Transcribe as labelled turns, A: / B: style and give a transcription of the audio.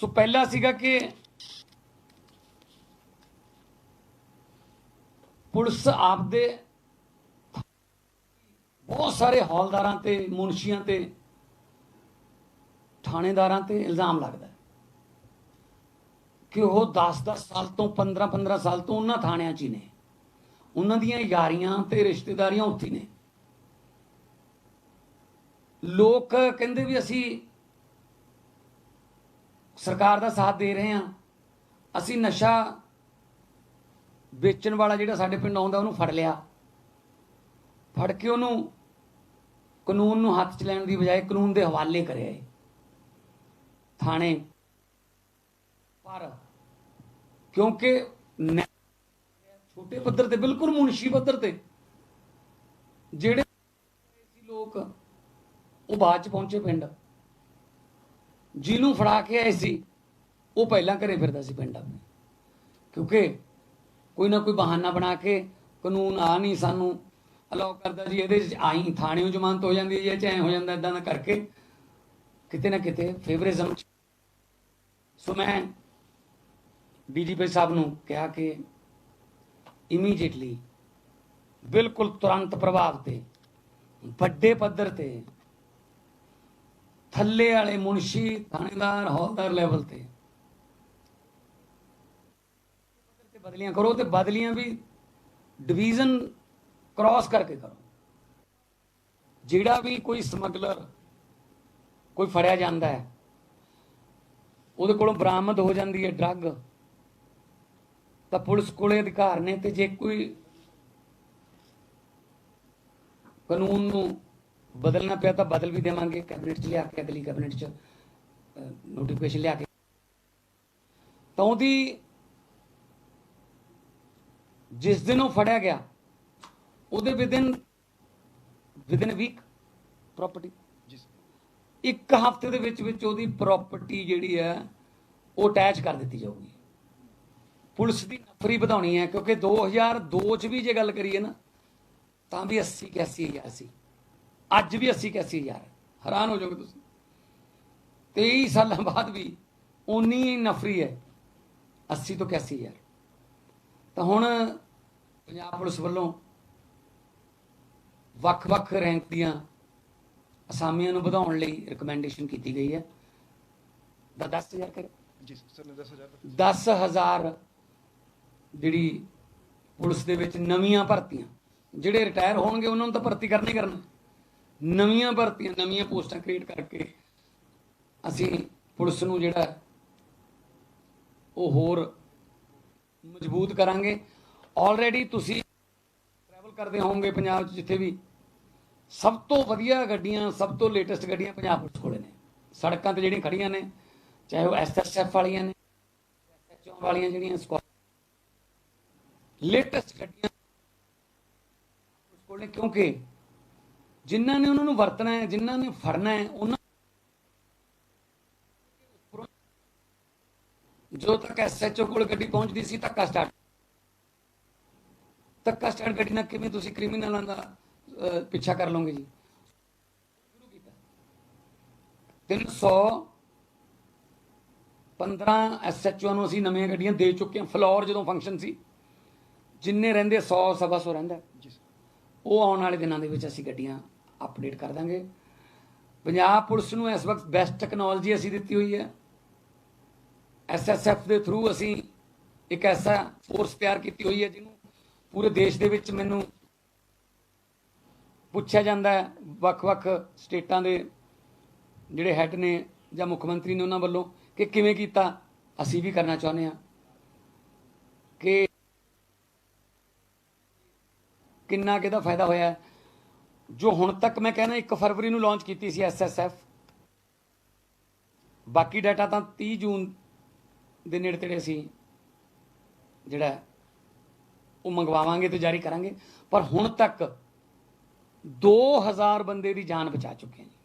A: ਸੋ ਪਹਿਲਾ ਸੀਗਾ ਕਿ ਪੁਲਿਸ ਆਪਦੇ ਬਹੁਤ ਸਾਰੇ ਹੌਲਦਾਰਾਂ ਤੇ, ਮੁਨਸ਼ੀਆਂ ਤੇ, ਥਾਣੇਦਾਰਾਂ ਤੇ ਇਲਜ਼ਾਮ ਲੱਗਦਾ ਕਿ ਉਹ 10-10 ਸਾਲ ਤੋਂ 15-15 ਸਾਲ ਤੋਂ ਉਹਨਾਂ ਥਾਣਿਆਂ 'ਚ ਹੀ ਨੇ। ਉਹਨਾਂ ਦੀਆਂ ਯਾਰੀਆਂ ਤੇ ਰਿਸ਼ਤੇਦਾਰੀਆਂ ਉੱਥੇ ਨੇ। ਲੋਕ ਕਹਿੰਦੇ ਵੀ ਅਸੀਂ ਸਰਕਾਰ ਦਾ ਸਾਥ ਦੇ ਰਹੇ ਹਾਂ। ਅਸੀਂ ਨਸ਼ਾ ਵੇਚਣ ਵਾਲਾ ਜਿਹੜਾ ਸਾਡੇ ਪਿੰਡ ਆਉਂਦਾ, ਉਹਨੂੰ ਫੜ ਲਿਆ। ਫੜ ਕੇ ਉਹਨੂੰ ਕਾਨੂੰਨ ਨੂੰ ਹੱਥ 'ਚ ਲੈਣ ਦੀ ਬਜਾਏ ਕਾਨੂੰਨ ਦੇ ਹਵਾਲੇ ਕਰਿਆ ਏ ਥਾਣੇ। ਪਰ ਕਿਉਂਕਿ ਛੋਟੇ ਪੱਧਰ ਤੇ, ਬਿਲਕੁਲ ਮੁਨਸ਼ੀ ਪੱਧਰ ਤੇ, ਜਿਹੜੇ ਸੀ ਲੋਕ ਉਹ ਬਾਅਦ ਚ ਪਹੁੰਚੇ ਪਿੰਡ। ਜਿਹਨੂੰ ਫੜਾ ਕੇ ਆਏ ਸੀ, ਉਹ ਪਹਿਲਾਂ ਘਰੇ ਫਿਰਦਾ ਸੀ ਪਿੰਡ ਆਪਣੇ। ਕਿਉਂਕਿ ਕੋਈ ਨਾ ਕੋਈ ਬਹਾਨਾ ਬਣਾ ਕੇ ਕਾਨੂੰਨ ਆ ਨਹੀਂ ਸਾਨੂੰ ਅਲਾਉ ਕਰਦਾ ਜੀ, ਇਹਦੇ ਚ ਆਈ ਥਾਣਿਓਂ ਜ਼ਮਾਨਤ ਹੋ ਜਾਂਦੀ ਹੈ ਜਾਂ ਹੋ ਜਾਂਦਾ ਇਦਾਂ ਦਾ ਕਰਕੇ ਕਿਤੇ ਨਾ ਕਿਤੇ ਫੇਵਰਿਜ਼ਮ ਸੋ ਮੈਂ ਡੀਜੀਪੀ ਸਾਹਿਬ ਨੂੰ ਕਿਹਾ ਕਿ ਇਮੀਡੀਏਟਲੀ ਬਿਲਕੁਲ ਤੁਰੰਤ ਪ੍ਰਭਾਵ ਤੇ ਵੱਡੇ ਪੱਧਰ ਤੇ ਥੱਲੇ ਵਾਲੇ ਮੁਨਸ਼ੀ ਥਾਣੇਦਾਰ, ਹੌਲਦਾਰ ਲੈਵਲ ਤੇ। ਤੇ ਬਦਲੀਆਂ ਕਰੋ ਤੇ ਬਦਲੀਆਂ ਵੀ ਡਿਵੀਜ਼ਨ ਕ੍ਰਾਸ ਕਰਕੇ ਕਰੋ। ਜਿਹੜਾ ਵੀ ਕੋਈ ਸਮਗਲਰ ਕੋਈ ਫੜਿਆ ਜਾਂਦਾ ਹੈ, ਉਹਦੇ ਕੋਲੋਂ ਬਰਾਮਦ ਹੋ ਜਾਂਦੀ ਹੈ ਡਰੱਗ ਤਾਂ ਪੁਲਿਸ ਕੋਲੇ ਅਧਿਕਾਰ ਨੇ ਤੇ ਜੇ ਕੋਈ ਕਾਨੂੰਨ ਨੂੰ ਬਦਲਣਾ ਪਿਆ ਤਾਂ ਬਦਲ ਵੀ ਦੇਵਾਂਗੇ ਕੈਬਨਿਟ 'ਚ ਲਿਆ ਕੇ ਅਗਲੀ ਕੈਬਨਿਟ 'ਚ ਨੋਟੀਫਿਕੇਸ਼ਨ ਲਿਆ ਕੇ। ਤਾਂ ਉਹਦੀ ਜਿਸ ਦਿਨ ਉਹ ਫੜਿਆ ਗਿਆ ਉਹਦੇ ਵਿਦਿਨ ਵਿਦਿਨ ਵੀਕ ਪ੍ਰਾਪਰਟੀ ਇੱਕ ਹਫ਼ਤੇ ਦੇ ਵਿੱਚ ਵਿੱਚ ਉਹਦੀ ਪ੍ਰਾਪਰਟੀ ਜਿਹੜੀ ਹੈ ਉਹ ਅਟੈਚ ਕਰ ਦਿੱਤੀ ਜਾਊਗੀ। ਪੁਲਿਸ ਦੀ ਨਫਰੀ ਵਧਾਉਣੀ ਹੈ ਕਿਉਂਕਿ 2002 ਚ ਵੀ ਜੇ ਗੱਲ ਕਰੀਏ ਨਾ ਤਾਂ ਵੀ 80 81 ਹਜ਼ਾਰ ਸੀ। ਅੱਜ ਵੀ 80 81 ਹਜ਼ਾਰ ਹੈ ਹੈਰਾਨ ਹੋ ਜਾਓਗੇ ਤੁਸੀਂ। 23 ਸਾਲਾਂ ਬਾਅਦ ਵੀ ਉਨੀ ਨਫਰੀ ਹੈ। 80 ਤੋਂ 81 ਹਜ਼ਾਰ ਤਾਂ ਹੁਣ ਪੰਜਾਬ ਪੁਲਿਸ ਵੱਲੋਂ ਵੱਖ-ਵੱਖ ਰੈਂਕ ਦੀਆਂ ਅਸਾਮੀਆਂ ਨੂੰ ਵਧਾਉਣ ਲਈ ਰეკਮੈਂਡੇਸ਼ਨ ਕੀਤੀ ਗਈ ਹੈ। ਦਾ 10000 ਕਰੇ
B: ਜੀ ਸਰ ਨੇ 10000
A: 10000 ਜਿਹੜੀ ਪੁਲਿਸ ਦੇ ਵਿੱਚ ਨਵੀਆਂ ਭਰਤੀਆਂ ਜਿਹੜੇ ਰਿਟਾਇਰ ਹੋਣਗੇ ਉਹਨਾਂ ਨੂੰ ਤਾਂ ਭਰਤੀ ਕਰਨਾ ਕਰਨਾ। ਨਵੀਆਂ ਭਰਤੀਆਂ, ਨਵੀਆਂ ਪੋਸਟਾਂ ਕ੍ਰੀਏਟ ਕਰਕੇ ਅਸੀਂ ਪੁਲਿਸ ਨੂੰ ਜਿਹੜਾ ਉਹ ਹੋਰ ਮਜ਼ਬੂਤ ਕਰਾਂਗੇ। ਆਲਰੇਡੀ ਤੁਸੀਂ ਟਰੈਵਲ ਕਰਦੇ ਹੋਵੋਗੇ ਪੰਜਾਬ 'ਚ, ਜਿੱਥੇ ਵੀ ਸਭ ਤੋਂ ਵਧੀਆ ਗੱਡੀਆਂ, ਸਭ ਤੋਂ ਲੇਟੈਸਟ ਗੱਡੀਆਂ ਪੰਜਾਬ ਪੁਲਿਸ ਕੋਲੇ ਨੇ। ਸੜਕਾਂ ਤੇ ਜਿਹੜੀਆਂ ਖੜੀਆਂ ਨੇ, ਚਾਹੇ ਉਹ ਐਸਐਸਐਫ ਵਾਲੀਆਂ ਨੇ ਐਸਐਚਓ ਵਾਲੀਆਂ ਜਿਹੜੀਆਂ ਸquad ਲੇਟੈਸਟ ਗੱਡੀਆਂ ਪੁਲਿਸ ਕੋਲ ਨੇ ਕਿਉਂਕਿ ਜਿਨ੍ਹਾਂ ਨੇ ਉਹਨਾਂ ਨੂੰ ਵਰਤਣਾ ਹੈ ਜਿਨ੍ਹਾਂ ਨੇ ਫੜਨਾ ਹੈ ਉਹਨਾਂ ਜੋ ਤੱਕ ਐਸਐਚਓ ਕੋਲ ਗੱਡੀ ਪਹੁੰਚਦੀ ਸੀ ਧੱਕਾ ਸਟਾਰਟ ਧੱਕਾ ਸਟਾਰਟ ਗੱਡੀ ਨਾਲ ਕਿਵੇਂ ਤੁਸੀਂ ਕ੍ਰਿਮੀਨਲਾਂ ਦਾ ਪਿੱਛਾ ਕਰ ਲਓਗੇ ਜੀ? ਸ਼ੁਰੂ ਕੀਤਾ 300 15 ਐਸਐਚਓ ਨੂੰ ਅਸੀਂ ਨਵੀਆਂ ਗੱਡੀਆਂ ਦੇ ਚੁੱਕੇ ਹਾਂ। ਫਲੋਰ ਜਦੋਂ ਫੰਕਸ਼ਨ ਸੀ ਜਿੰਨੇ ਰਹਿੰਦੇ 100 ਸਵਾ ਸੌ ਰਹਿੰਦਾ। ਉਹ ਆਉਣ ਵਾਲੇ ਦਿਨਾਂ ਦੇ ਵਿੱਚ ਅਸੀਂ ਗੱਡੀਆਂ ਅਪਡੇਟ ਕਰ ਦਾਂਗੇ। ਪੰਜਾਬ ਪੁਲਿਸ ਨੂੰ ਇਸ ਵਕਤ ਬੈਸਟ ਟੈਕਨੋਲੋਜੀ ਅਸੀਂ ਦਿੱਤੀ ਹੋਈ ਹੈ। ਐਸਐਸਐਫ ਦੇ ਥਰੂ ਅਸੀਂ ਇੱਕ ਐਸਾ ਫੋਰਸ ਤਿਆਰ ਕੀਤੀ ਹੋਈ ਹੈ ਜਿਹਨੂੰ ਪੂਰੇ ਦੇਸ਼ ਦੇ ਵਿੱਚ ਮੈਨੂੰ ਪੁੱਛਿਆ ਜਾਂਦਾ ਹੈ। ਵੱਖ-ਵੱਖ ਸਟੇਟਾਂ ਦੇ ਜਿਹੜੇ ਹੈੱਡ ਨੇ ਜਾਂ ਮੁੱਖ ਮੰਤਰੀ ਨੇ ਉਹਨਾਂ ਵੱਲੋਂ ਕਿ ਕਿਵੇਂ ਕੀਤਾ, ਅਸੀਂ ਵੀ ਕਰਨਾ ਚਾਹੁੰਦੇ ਹਾਂ ਕਿ ਕਿੰਨਾ ਕਿਹਦਾ ਫਾਇਦਾ ਹੋਇਆ ਜੋ ਹੁਣ ਤੱਕ ਮੈਂ ਕਹਿੰਦਾ 1 ਫਰਵਰੀ ਨੂੰ ਲਾਂਚ ਕੀਤੀ ਸੀ ਐਸਐਸਐਫ ਬਾਕੀ ਡਾਟਾ ਤਾਂ 30 ਜੂਨ ਦੇ ਨੇੜੇ ਤੇੜੇ ਅਸੀਂ ਜਿਹੜਾ ਉਹ ਮੰਗਵਾਵਾਂਗੇ ਤੇ ਜਾਰੀ ਕਰਾਂਗੇ। ਪਰ ਹੁਣ ਤੱਕ 2000 ਬੰਦੇ ਦੀ ਜਾਨ ਬਚਾ ਚੁੱਕੇ ਹਾਂ ਜੀ।